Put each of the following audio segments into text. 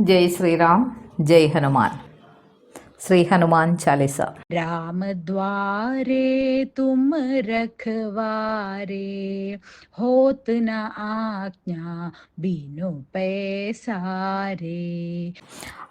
ജയ് ശ്രീറാം ജയ് ഹനുമാൻ. ശ്രീ ഹനുമാൻ ചാലിസ. രാമദ്വാരേ തും രഖവാരേ ഹോത്ത് ന ആജ്ഞ ബിനു പേസാരേ.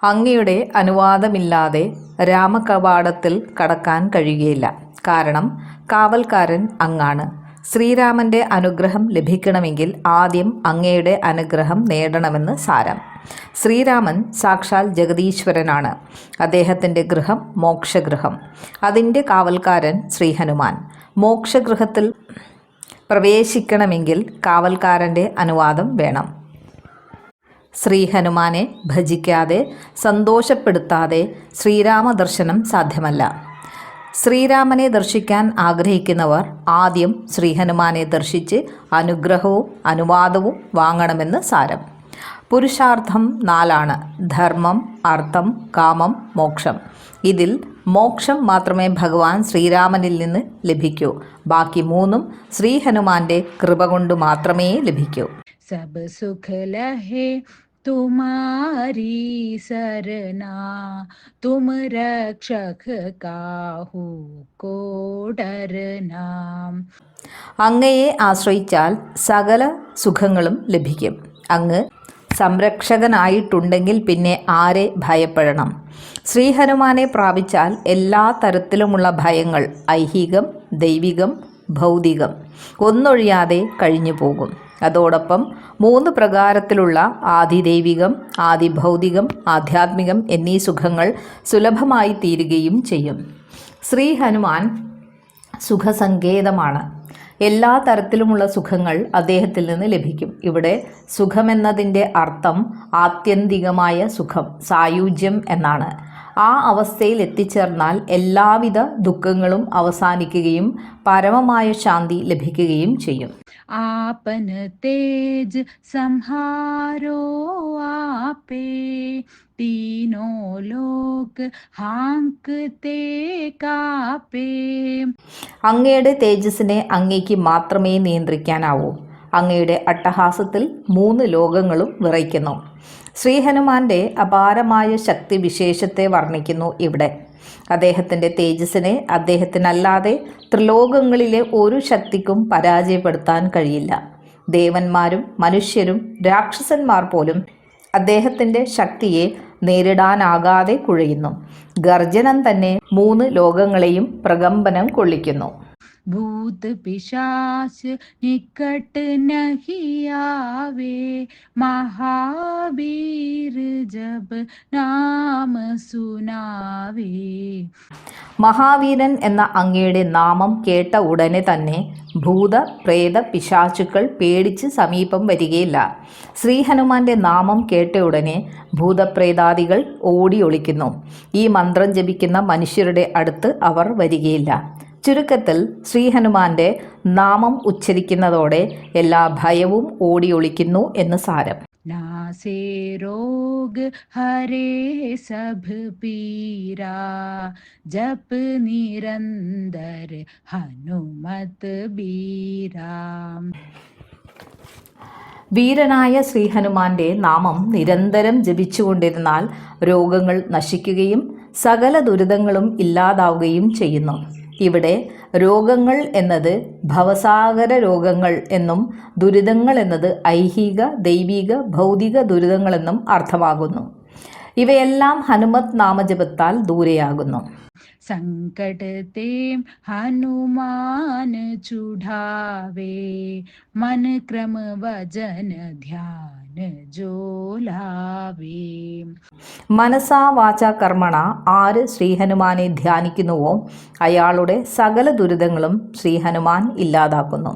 അങ്ങയുടെ അനുവാദമില്ലാതെ രാമകവാടത്തിൽ കടക്കാൻ കഴിയുകയില്ല. കാരണം കാവൽക്കാരൻ അങ്ങാണ്. ശ്രീരാമന്റെ അനുഗ്രഹം ലഭിക്കണമെങ്കിൽ ആദ്യം അങ്ങയുടെ അനുഗ്രഹം നേടണമെന്ന് സാരം. ശ്രീരാമൻ സാക്ഷാൽ ജഗദീശ്വരനാണ്. അദ്ദേഹത്തിന്റെ ഗൃഹം മോക്ഷഗൃഹം. അതിന്റെ കാവൽക്കാരൻ ശ്രീ ഹനുമാൻ മോക്ഷഗൃഹത്തിൽ പ്രവേശിക്കണമെങ്കിൽ കാവൽക്കാരന്റെ അനുവാദം വേണം. ശ്രീഹനുമാനെ ഭജിക്കാതെ സന്തോഷപ്പെടുത്താതെ ശ്രീരാമ ദർശനം സാധ്യമല്ല. ശ്രീരാമനെ ദർശിക്കാൻ ആഗ്രഹിക്കുന്നവർ ആദ്യം ശ്രീഹനുമാനെ ദർശിച്ച് അനുഗ്രഹവും അനുവാദവും വാങ്ങണമെന്ന് സാരം. പുരുഷാർത്ഥം നാലാണ് ധർമ്മം അർത്ഥം കാമം മോക്ഷം ഇതിൽ മോക്ഷം മാത്രമേ ഭഗവാൻ ശ്രീരാമനിൽ നിന്ന് ലഭിക്കൂ ബാക്കി മൂന്നും ശ്രീ ഹനുമാന്റെ കൃപ കൊണ്ട് മാത്രമേ ലഭിക്കൂ सब सुख लहे तुम्हारी सरना तुम रक्षक काहू को डरना അങ്ങയെ ആശ്രയിച്ചാൽ സകല സുഖങ്ങളും ലഭിക്കും അങ്ങ് സംരക്ഷകനായിട്ടുണ്ടെങ്കിൽ പിന്നെ ആരെ ഭയപ്പെടണം? ശ്രീഹനുമാനെ പ്രാപിച്ചാൽ എല്ലാ തരത്തിലുമുള്ള ഭയങ്ങൾ ഐഹികം ദൈവികം ഭൗതികം ഒന്നൊഴിയാതെ കഴിഞ്ഞു പോകും. അതോടൊപ്പം മൂന്ന് പ്രകാരത്തിലുള്ള ആദിദൈവികം ആദിഭൗതികം ആധ്യാത്മികം എന്നീ സുഖങ്ങൾ സുലഭമായി തീരുകയും ചെയ്യും. ശ്രീ ഹനുമാൻ സുഖസങ്കേതമാണ്. എല്ലാ തരത്തിലുമുള്ള സുഖങ്ങൾ അദ്ദേഹത്തിൽ നിന്ന് ലഭിക്കും. ഇവിടെ സുഖമെന്നതിന്റെ അർത്ഥം ആത്യന്തികമായ സുഖം സായുജ്യം എന്നാണ്. ആ അവസ്ഥയിൽ എത്തിച്ചേർന്നാൽ എല്ലാവിധ ദുഃഖങ്ങളും അവസാനിക്കുകയും പരമമായ ശാന്തി ലഭിക്കുകയും ചെയ്യും. ആപന തേജ് സംഹാരോ ആപേ तीनों लोक हांकते कापे അങ്ങയുടെ തേജസ്സിനെ അങ്ങയ്ക്ക് മാത്രമേ നിയന്ത്രിക്കാനാവൂ അങ്ങയുടെ അട്ടഹാസത്തിൽ മൂന്ന് ലോകങ്ങളും വിറയ്ക്കുന്നു ശ്രീഹനുമാന്റെ അപാരമായ ശക്തി വിശേഷത്തെ വർണ്ണിക്കുന്നു ഇവിടെ അദ്ദേഹത്തിൻ്റെ തേജസ്സിനെ അദ്ദേഹത്തിനല്ലാതെ ത്രിലോകങ്ങളിലെ ഒരു ശക്തിക്കും പരാജയപ്പെടുത്താൻ കഴിയില്ല ദേവന്മാരും മനുഷ്യരും രാക്ഷസന്മാർ പോലും അദ്ദേഹത്തിന്റെ ശക്തിയെ നേരിടാനാകാതെ കുഴയുന്നു. ഗർജനം തന്നെ മൂന്ന് ലോകങ്ങളെയും പ്രകമ്പനം കൊള്ളിക്കുന്നു. भूत पिशाच निकट नहीं आवे महावीर जब नाम सुनावे മഹാവീരൻ എന്ന അങ്ങയുടെ നാമം കേട്ട ഉടനെ തന്നെ ഭൂത പ്രേത പിശാചുക്കൾ പേടിച്ച് സമീപം വരികയില്ല ശ്രീ ഹനുമാന്റെ നാമം കേട്ട ഉടനെ ഭൂതപ്രേതാദികൾ ഓടി ഒളിക്കുന്നു ഈ മന്ത്രം ജപിക്കുന്ന മനുഷ്യരുടെ അടുത്ത് അവർ വരികയില്ല ചുരുക്കത്തിൽ ശ്രീ ഹനുമാന്റെ നാമം ഉച്ചരിക്കുന്നതോടെ എല്ലാ ഭയവും ഓടി ഒളിക്കുന്നു എന്ന് സാരം नासे रोग हरे सब पीरा जप निरंतर हनुमत बीरा വീരനായ ശ്രീ ഹനുമാന്റെ നാമം നിരന്തരം ജപിച്ചുകൊണ്ടിരുന്നാൽ രോഗങ്ങൾ നശിക്കുകയും സകല ദുരിതങ്ങളും ഇല്ലാതാവുകയും ചെയ്യുന്നു ഇവിടെ രോഗങ്ങൾ എന്നത് ഭവസാഗര രോഗങ്ങൾ എന്നും ദുരിതങ്ങൾ എന്നത് ഐഹിക ദൈവിക ഭൗതിക ദുരിതങ്ങളെന്നും അർത്ഥമാകുന്നു. ഇവയെല്ലാം ഹനുമത് നാമജപത്താൽ ദൂരെയാകുന്നു. संकट ते हनुमान चुढ़ावे मन क्रम वजन ध्यान जो लावे മനസാ വാച കർമ്മണ ആര് ശ്രീഹനുമാനെ ധ്യാനിക്കുന്നുവോ അയാളുടെ സകല ദുരിതങ്ങളും ശ്രീഹനുമാൻ ഇല്ലാതാക്കുന്നു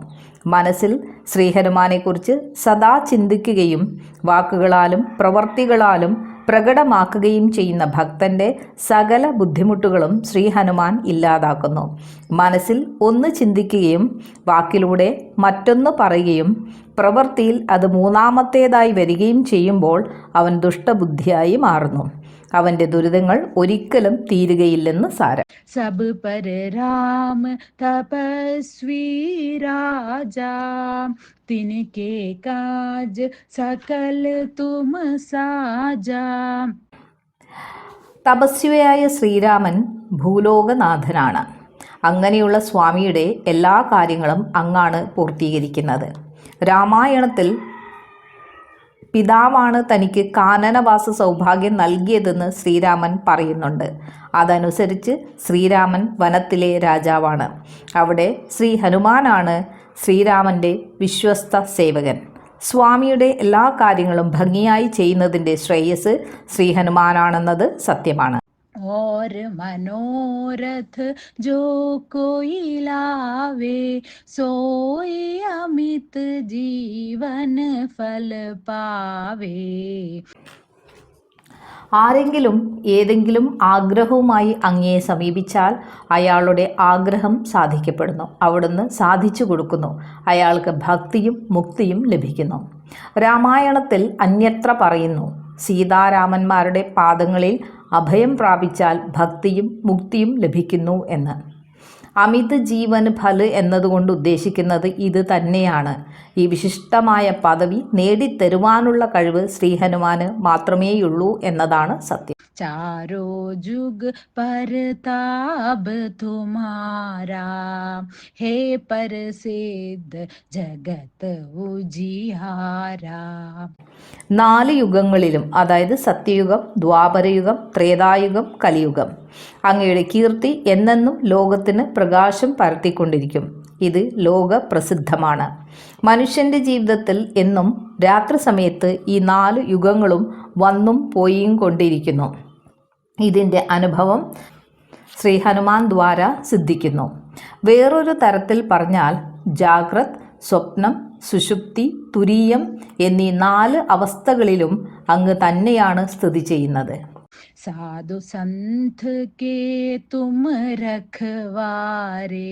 മനസ്സിൽ ശ്രീഹനുമാനെക്കുറിച്ച് സദാ ചിന്തിക്കുകയും വാക്കുകളാലും പ്രവർത്തികളാലും പ്രകടമാക്കുകയും ചെയ്യുന്ന ഭക്തന്റെ സകല ബുദ്ധിമുട്ടുകളും ശ്രീ ഹനുമാൻ ഇല്ലാതാക്കുന്നു. മനസ്സിൽ ഒന്ന് ചിന്തിക്കുകയും വാക്കിലൂടെ മറ്റൊന്ന് പറയുകയും പ്രവൃത്തിയിൽ അത് മൂന്നാമത്തേതായി വരികയും ചെയ്യുമ്പോൾ അവൻ ദുഷ്ടബുദ്ധിയായി മാറുന്നു. അവന്റെ ദുരിതങ്ങൾ ഒരിക്കലും തീരുകയില്ലെന്ന് സാരം. സബ് പരരാമ തപസ്വീ രാജാ. തിനകെ തുമ സാജാ. തപസ്വിയായ ശ്രീരാമൻ ഭൂലോകനാഥനാണ്. അങ്ങനെയുള്ള സ്വാമിയുടെ എല്ലാ കാര്യങ്ങളും അങ്ങാണ് പൂർത്തീകരിക്കുന്നത്. രാമായണത്തിൽ പിതാവാണ് തനിക്ക് കാനനവാസ സൗഭാഗ്യം നൽകിയതെന്ന് ശ്രീരാമൻ പറയുന്നുണ്ട്. അതനുസരിച്ച് ശ്രീരാമൻ വനത്തിലെ രാജാവാണ്. അവിടെ ശ്രീ ഹനുമാനാണ് ശ്രീരാമന്റെ വിശ്വസ്ത സേവകൻ. സ്വാമിയുടെ എല്ലാ കാര്യങ്ങളും ഭംഗിയായി ചെയ്യുന്നതിന്റെ ശ്രേയസ് ശ്രീ ഹനുമാനാണെന്നത് സത്യമാണ്. और मनोरथ जो कोई लावे सोई अमित जीवन फल पावे ആരെങ്കിലും ഏതെങ്കിലും ആഗ്രഹവുമായി അങ്ങയെ സമീപിച്ചാൽ അയാളുടെ ആഗ്രഹം സാധിക്കപ്പെടുന്നു അവിടുന്ന് സാധിച്ചു കൊടുക്കുന്നു അയാൾക്ക് ഭക്തിയും മുക്തിയും ലഭിക്കുന്നു രാമായണത്തിൽ അന്യത്ര പറയുന്നു സീതാരാമന്മാരുടെ പാദങ്ങളിൽ അഭയം പ്രാപിച്ചാൽ ഭക്തിയും മുക്തിയും ലഭിക്കുന്നു എന്ന്. അമിത് ജീവൻ ഫൽ എന്നതുകൊണ്ട് ഉദ്ദേശിക്കുന്നത് ഇത് തന്നെയാണ്. ഈ വിശിഷ്ടമായ പദവി നേടിത്തരുവാനുള്ള കഴിവ് ശ്രീഹനുമാന് മാത്രമേയുള്ളൂ എന്നതാണ് സത്യം. चारो जुग परताप तुम्हारा हे प्रसिद्ध जगत उजिहारा നാല് യുഗങ്ങളിലും അതായത് സത്യയുഗം ദ്വാപരയുഗം ത്രേതായുഗം കലിയുഗം അങ്ങയുടെ കീർത്തി എന്നെന്നും ലോകത്തിന് പ്രകാശം പരത്തിക്കൊണ്ടിരിക്കും ഇത് ലോക പ്രസിദ്ധമാണ് മനുഷ്യന്റെ ജീവിതത്തിൽ എന്നും രാത്രി സമയത്ത് ഈ നാല് യുഗങ്ങളും വന്നും പോയും കൊണ്ടിരിക്കുന്നു. ഇതിന്റെ അനുഭവം ശ്രീ ഹനുമാൻ ദ്വാര സിദ്ധിക്കുന്നു. വേറൊരു തരത്തിൽ പറഞ്ഞാൽ ജാഗ്രത് സ്വപ്നം സുഷുപ്തി തുരീയം എന്നീ നാല് അവസ്ഥകളിലും അങ്ങ് തന്നെയാണ് സ്ഥിതി ചെയ്യുന്നത്. साधु संत के तुम रखवारे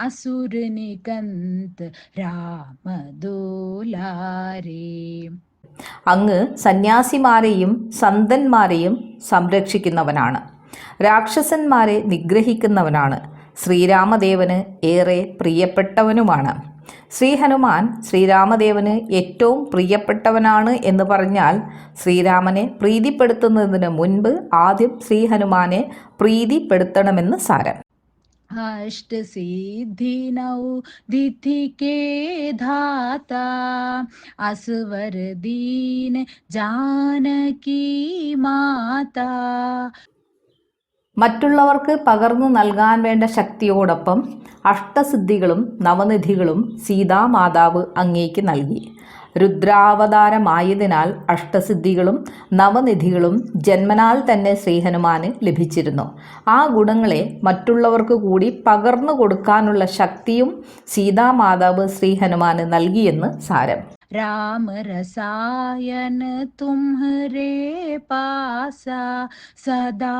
असुर निकंत राम दुलारे അങ്ങ് സന്യാസിമാരെയും സന്തന്മാരെയും സംരക്ഷിക്കുന്നവനാണ് രാക്ഷസന്മാരെ നിഗ്രഹിക്കുന്നവനാണ് ശ്രീരാമദേവന് ഏറെ പ്രിയപ്പെട്ടവനുമാണ് ശ്രീ ഹനുമാൻ ശ്രീരാമദേവന് ഏറ്റവും പ്രിയപ്പെട്ടവനാണ് എന്ന് പറഞ്ഞാൽ ശ്രീരാമനെ പ്രീതിപ്പെടുത്തുന്നതിന് മുൻപ് ആദ്യം ശ്രീ ഹനുമാനെ പ്രീതിപ്പെടുത്തണമെന്ന് സാരം अष्ट सिद्धि नौ दिथि के धाता असवर दीन जानकी माता മറ്റുള്ളവർക്ക് പകർന്നു നൽകാൻ വേണ്ട ശക്തിയോടൊപ്പം അഷ്ടസിദ്ധികളും നവനിധികളും സീതാമാതാവ് അങ്ങേക്ക് നൽകി. രുദ്രാവതാരമായതിനാൽ അഷ്ടസിദ്ധികളും നവനിധികളും ജന്മനാൽ തന്നെ ശ്രീഹനുമാന് ലഭിച്ചിരുന്നു. ആ ഗുണങ്ങളെ മറ്റുള്ളവർക്ക് കൂടി പകർന്നു കൊടുക്കാനുള്ള ശക്തിയും സീതാമാതാവ് ശ്രീഹനുമാന് നൽകിയെന്ന് സാരം. राम रसायन तुम्हरे पासा सदा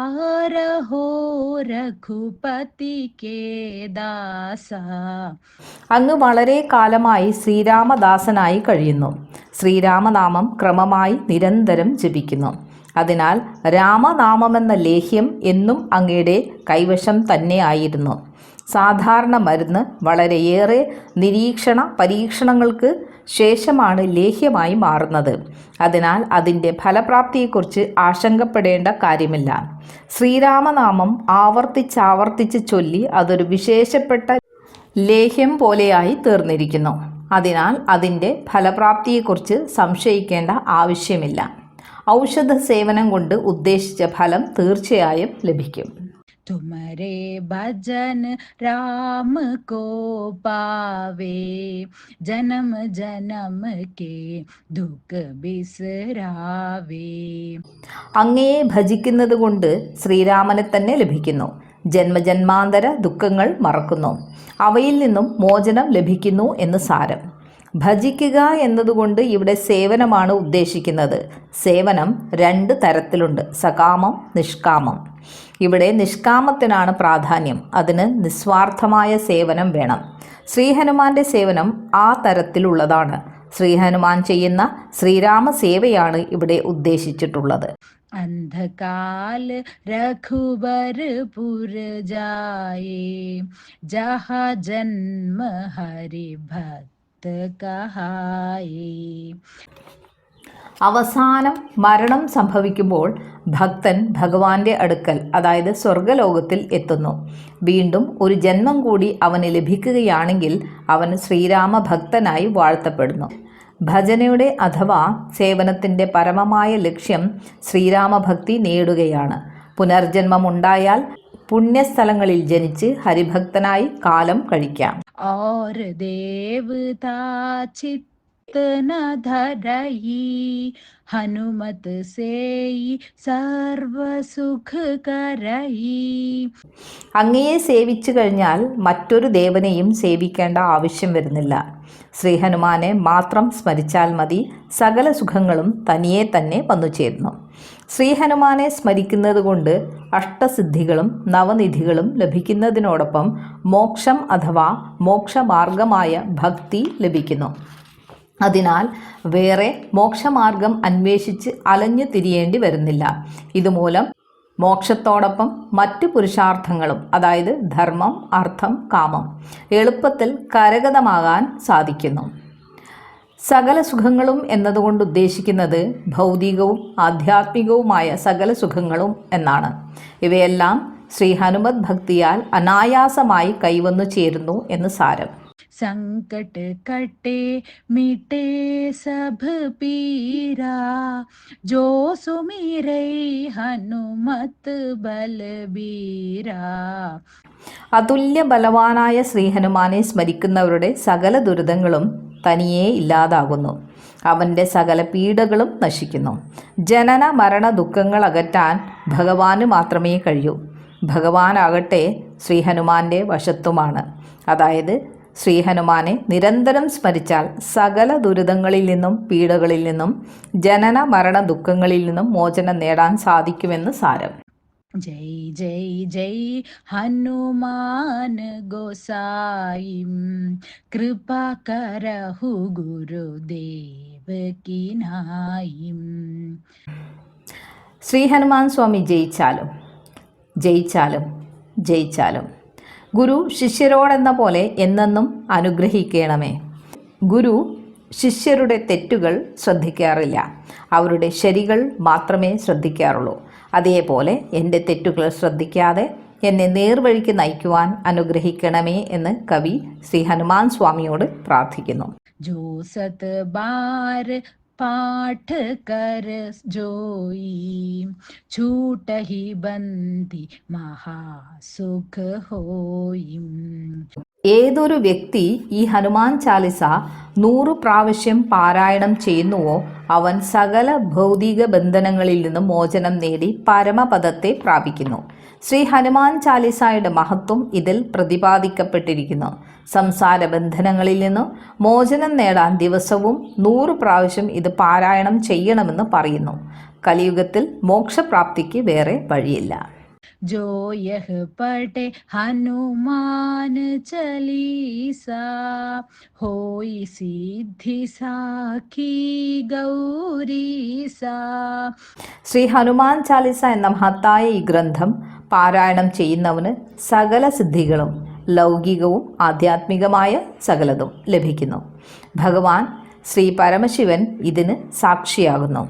रहो रघुपति के दासा അങ്ങ് വളരെ കാലമായി ശ്രീരാമദാസനായി കഴിയുന്നു ശ്രീരാമനാമം ക്രമമായി നിരന്തരം ജപിക്കുന്നു അതിനാൽ രാമനാമമെന്ന ലേഹ്യം എന്നും അങ്ങയുടെ കൈവശം തന്നെയായിരുന്നു സാധാരണ മരുന്ന് വളരെയേറെ നിരീക്ഷണ പരീക്ഷണങ്ങൾക്ക് ശേഷമാണ് ലേഹ്യമായി മാറുന്നത്. അതിനാൽ അതിന്റെ ഫലപ്രാപ്തിയെക്കുറിച്ച് ആശങ്കപ്പെടേണ്ട കാര്യമില്ല. ശ്രീരാമനാമം ആവർത്തിച്ചാവർത്തിച്ച് ചൊല്ലി അതൊരു വിശേഷപ്പെട്ട ലേഹ്യം പോലെയായി തീർന്നിരിക്കുന്നു. അതിനാൽ അതിന്റെ ഫലപ്രാപ്തിയെക്കുറിച്ച് സംശയിക്കേണ്ട ആവശ്യമില്ല. ഔഷധ സേവനം കൊണ്ട് ഉദ്ദേശിച്ച ഫലം തീർച്ചയായും ലഭിക്കും. तुम्हारे भजन राम को पावे जन्म जन्म के दुख बिसरावे അങ്ങയെ ഭജിക്കുന്നത് കൊണ്ട് ശ്രീരാമനെ തന്നെ ലഭിക്കുന്നു ജന്മജന്മാന്തര ദുഃഖങ്ങൾ മറക്കുന്നു അവയിൽ നിന്നും മോചനം ലഭിക്കുന്നു എന്ന് സാരം ഭജിക്കുക എന്നതുകൊണ്ട് ഇവിടെ സേവനമാണ് ഉദ്ദേശിക്കുന്നത് സേവനം രണ്ട് തരത്തിലുണ്ട് സകാമം നിഷ്കാമം ഇവിടെ നിഷ്കാമത്തിനാണ് പ്രാധാന്യം അതിന് നിസ്വാർത്ഥമായ സേവനം വേണം ശ്രീഹനുമാന്റെ സേവനം ആ തരത്തിലുള്ളതാണ് ശ്രീഹനുമാൻ ചെയ്യുന്ന ശ്രീരാമ സേവയാണ് ഇവിടെ ഉദ്ദേശിച്ചിട്ടുള്ളത് अंधकाल रघुबर पुर जाए जहाँ जन्म हरि भक्त അവസാനം മരണം സംഭവിക്കുമ്പോൾ ഭക്തൻ ഭഗവാന്റെ അടുക്കൽ അതായത് സ്വർഗലോകത്തിൽ എത്തുന്നു. വീണ്ടും ഒരു ജന്മം കൂടി അവന് ലഭിക്കുകയാണെങ്കിൽ അവൻ ശ്രീരാമ ഭക്തനായി വാഴ്ത്തപ്പെടുന്നു. ഭജനയുടെ അഥവാ സേവനത്തിന്റെ പരമമായ ലക്ഷ്യം ശ്രീരാമഭക്തി നേടുകയാണ്. പുനർജന്മമുണ്ടായാൽ പുണ്യസ്ഥലങ്ങളിൽ ജനിച്ച് ഹരിഭക്തനായി കാലം കഴിക്കാം. और देवता चित्त न धरई हनुमत से सर्व सुख करई അങ്ങയെ സേവിച്ചു കഴിഞ്ഞാൽ മറ്റൊരു ദേവനെയും സേവിക്കേണ്ട ആവശ്യം വരുന്നില്ല ശ്രീ ഹനുമാനെ മാത്രം സ്മരിച്ചാൽ മതി സകല സുഖങ്ങളും തനിയെ തന്നെ വന്നു ചേരുന്നു ശ്രീ ഹനുമാനെ സ്മരിക്കുന്നത് കൊണ്ട് അഷ്ടസിദ്ധികളും നവനിധികളും ലഭിക്കുന്നതിനോടൊപ്പം മോക്ഷം അഥവാ മോക്ഷമാർഗമായ ഭക്തി ലഭിക്കുന്നു. അതിനാൽ വേറെ മോക്ഷമാർഗം അന്വേഷിച്ച് അലഞ്ഞു തിരിയേണ്ടി വരുന്നില്ല. ഇതുമൂലം മോക്ഷത്തോടൊപ്പം മറ്റു പുരുഷാർത്ഥങ്ങളും അതായത് ധർമ്മം അർത്ഥം കാമം എളുപ്പത്തിൽ കരഗതമാകാൻ സാധിക്കുന്നു. സകല സുഖങ്ങളും എന്നതുകൊണ്ട് ഉദ്ദേശിക്കുന്നത് ഭൗതികവും ആധ്യാത്മികവുമായ സകല സുഖങ്ങളും എന്നാണ് ഇവയെല്ലാം ശ്രീ ഹനുമത് ഭക്തിയാൽ അനായാസമായി കൈവന്നു ചേരുന്നു എന്ന് സാരം संकट कटे मिटे सब पीरा जो सुमिरे हनुमत बलबीरा അതുല്യ ബലവാനായ ശ്രീ ഹനുമാനെ സ്മരിക്കുന്നവരുടെ സകല ദുരിതങ്ങളും തനിയെ ഇല്ലാതാകുന്നു. അവന്റെ സകല പീഡകളും നശിക്കുന്നു. ജനന മരണ ദുഃഖങ്ങൾ അകറ്റാൻ ഭഗവാന് മാത്രമേ കഴിയൂ. ഭഗവാനാകട്ടെ ശ്രീഹനുമാന്റെ വശത്തുമാണ്. അതായത് ശ്രീഹനുമാനെ നിരന്തരം സ്മരിച്ചാൽ സകല ദുരിതങ്ങളിൽ നിന്നും പീഡകളിൽ നിന്നും ജനന മരണ ദുഃഖങ്ങളിൽ നിന്നും മോചനം നേടാൻ സാധിക്കുമെന്ന് സാരം. ജയ് ജയ് ജയ് ഹനുമാൻ ഗോസായിം. ഗുരുദേവ കിനായിം ശ്രീ ഹനുമാൻ സ്വാമി ജയിച്ചാലും ജയിച്ചാലും ജയിച്ചാലും. ഗുരു ശിഷ്യരോടെന്ന പോലെ എന്നെന്നും അനുഗ്രഹിക്കണമേ. ഗുരു ശിഷ്യരുടെ തെറ്റുകൾ ശ്രദ്ധിക്കാറില്ല അവരുടെ ശരികൾ മാത്രമേ ശ്രദ്ധിക്കാറുള്ളൂ അതേപോലെ എൻ്റെ തെറ്റുകൾ ശ്രദ്ധിക്കാതെ എന്നെ നേർവഴിക്ക് നയിക്കുവാൻ അനുഗ്രഹിക്കണമേ എന്ന് കവി ശ്രീ ഹനുമാൻ സ്വാമിയോട് പ്രാർത്ഥിക്കുന്നു जो सत बार पाठ कर जोई छूट ही बंदी महासुख होई ഏതൊരു വ്യക്തി ഈ ഹനുമാൻ ചാലിസ നൂറു പ്രാവശ്യം പാരായണം ചെയ്യുന്നുവോ അവൻ സകല ഭൗതിക ബന്ധനങ്ങളിൽ നിന്നും മോചനം നേടി പരമപദത്തെ പ്രാപിക്കുന്നു. ശ്രീ ഹനുമാൻ ചാലിസായുടെ മഹത്വം ഇതിൽ പ്രതിപാദിക്കപ്പെട്ടിരിക്കുന്നു. സംസാര ബന്ധനങ്ങളിൽ നിന്നും മോചനം നേടാൻ ദിവസവും നൂറ് പ്രാവശ്യം ഇത് പാരായണം ചെയ്യണമെന്ന് പറയുന്നു. കലിയുഗത്തിൽ മോക്ഷപ്രാപ്തിക്ക് വേറെ വഴിയില്ല. जो यह पढ़े हनुमान चालीसा होई सिद्धि साखी गौरीसा ശ്രീ ഹനുമാൻ ചാലിസ എന്ന മഹത്തായ ഈ ഗ്രന്ഥം പാരായണം ചെയ്യുന്നവന് സകല സിദ്ധികളും ലൗകികവും ആധ്യാത്മികമായ സകലതും ലഭിക്കുന്നു ഭഗവാൻ ശ്രീ പരമശിവൻ ഇതിന് സാക്ഷിയാകുന്നു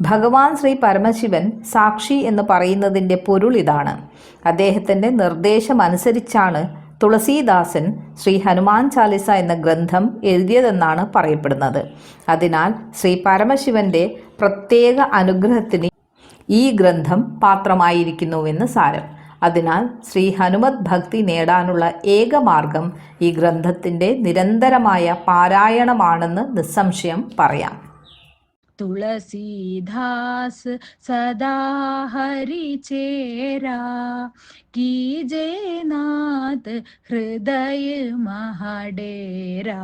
ഭഗവാൻ ശ്രീ പരമശിവൻ സാക്ഷി എന്ന് പറയുന്നതിന്റെ പൊരുൾ ഇതാണ്. അദ്ദേഹത്തിന്റെ നിർദ്ദേശമനുസരിച്ചാണ് തുളസീദാസൻ ശ്രീ ഹനുമാൻ ചാലിസ എന്ന ഗ്രന്ഥം എഴുതിയതെന്നാണ് പറയപ്പെടുന്നത്. അതിനാൽ ശ്രീ പരമശിവന്റെ പ്രത്യേക അനുഗ്രഹത്തിന് ഈ ഗ്രന്ഥം പാത്രമായിരിക്കുന്നുവെന്ന് സാരം. അതിനാൽ ശ്രീ ഹനുമത് ഭക്തി നേടാനുള്ള ഏക മാർഗം ഈ ഗ്രന്ഥത്തിന്റെ നിരന്തരമായ പാരായണമാണെന്ന് നിസ്സംശയം പറയാം. തുളസീദാസ് സദാ ഹരി ചേരാ. കീ കീജേനാഥ് ഹൃദയ മഹഡേരാ.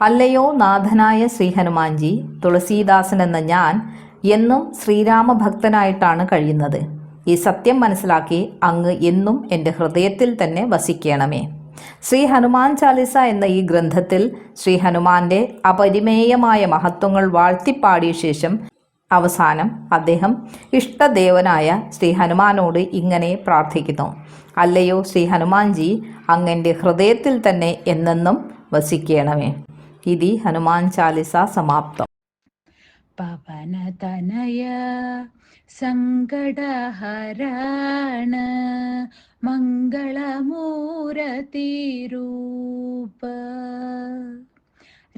അല്ലയോ നാഥനായ ശ്രീഹനുമാൻജി തുളസീദാസൻ എന്ന ഞാൻ എന്നും ശ്രീരാമ ഭക്തനായിട്ടാണ് കഴിയുന്നത്. ഈ സത്യം മനസ്സിലാക്കി അങ്ങ് എന്നും എന്റെ ഹൃദയത്തിൽ തന്നെ വസിക്കണമേ. ശ്രീ ഹനുമാൻ ചാലിസ എന്ന ഈ ഗ്രന്ഥത്തിൽ ശ്രീ ഹനുമാന്റെ അപരിമേയമായ മഹത്വങ്ങൾ വാഴ്ത്തിപ്പാടിയ ശേഷം അവസാനം അദ്ദേഹം ഇഷ്ടദേവനായ ശ്രീ ഹനുമാനോട് ഇങ്ങനെ പ്രാർത്ഥിക്കുന്നു. അല്ലയോ ശ്രീ ഹനുമാൻജി അങ്ങന്റെ ഹൃദയത്തിൽ തന്നെ എന്നെന്നും വസിക്കണമേ. ഇതി ഹനുമാൻ ചാലിസ സമാപ്തം. പവനതനയ സങ്കടഹരണ മംഗളമൂരതിരൂപ.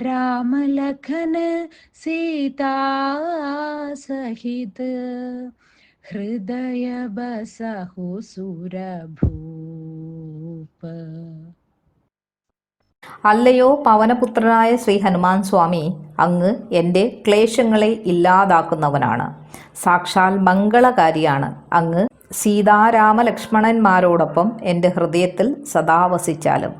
രാമലഖന സീതാസഹിത. ഹൃദയ ബസഹു സുരഭൂപ അല്ലയോ പവനപുത്രനായ ശ്രീ ഹനുമാൻ സ്വാമി അങ്ങ് എന്റെ ക്ലേശങ്ങളെ ഇല്ലാതാക്കുന്നവനാണ്. സാക്ഷാൽ മംഗളകാരിയാണ്. അങ്ങ് സീതാരാമ ലക്ഷ്മണന്മാരോടൊപ്പം എന്റെ ഹൃദയത്തിൽ സദാ വസിച്ചാലും.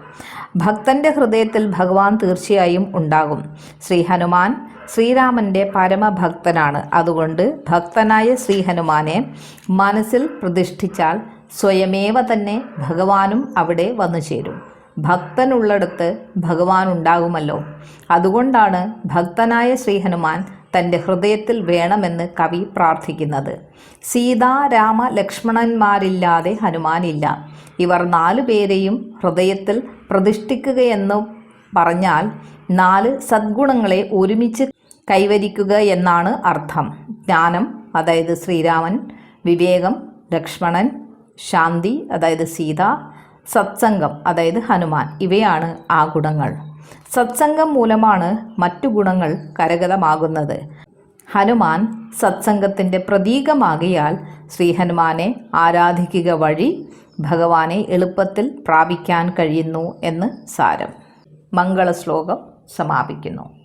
ഭക്തന്റെ ഹൃദയത്തിൽ ഭഗവാൻ തീർച്ചയായും ഉണ്ടാകും. ശ്രീ ഹനുമാൻ ശ്രീരാമന്റെ പരമഭക്തനാണ്. അതുകൊണ്ട് ഭക്തനായ ശ്രീ ഹനുമാനെ മനസ്സിൽ പ്രതിഷ്ഠിച്ചാൽ സ്വയമേവ തന്നെ ഭഗവാനും അവിടെ വന്നു ചേരും. ഭക്തനുള്ളിടത്ത് ഭഗവാൻ ഉണ്ടാകുമല്ലോ. അതുകൊണ്ടാണ് ഭക്തനായ ശ്രീ ഹനുമാൻ തന്റെ ഹൃദയത്തിൽ വേണമെന്ന് കവി പ്രാർത്ഥിക്കുന്നത്. സീതാ രാമ ലക്ഷ്മണന്മാരില്ലാതെ ഹനുമാനില്ല. ഇവർ നാലു പേരെയും ഹൃദയത്തിൽ പ്രതിഷ്ഠിക്കുകയെന്ന് പറഞ്ഞാൽ നാല് സദ്ഗുണങ്ങളെ ഒരുമിച്ച് കൈവരിക്കുക എന്നാണ് അർത്ഥം. ജ്ഞാനം അതായത് ശ്രീരാമൻ വിവേകം ലക്ഷ്മണൻ ശാന്തി അതായത് സീത സത്സംഗം അതായത് ഹനുമാൻ ഇവയാണ് ആ ഗുണങ്ങൾ. സത്സംഗം മൂലമാണ് മറ്റു ഗുണങ്ങൾ കരഗതമാകുന്നത്. ഹനുമാൻ സത്സംഗത്തിന്റെ പ്രതീകമാകിയാൽ ശ്രീ ഹനുമാനെ ആരാധിക്കുക വഴി ഭഗവാനെ എളുപ്പത്തിൽ പ്രാപിക്കാൻ കഴിയുന്നു എന്ന് സാരം. മംഗളശ്ലോകം സമാപിക്കുന്നു.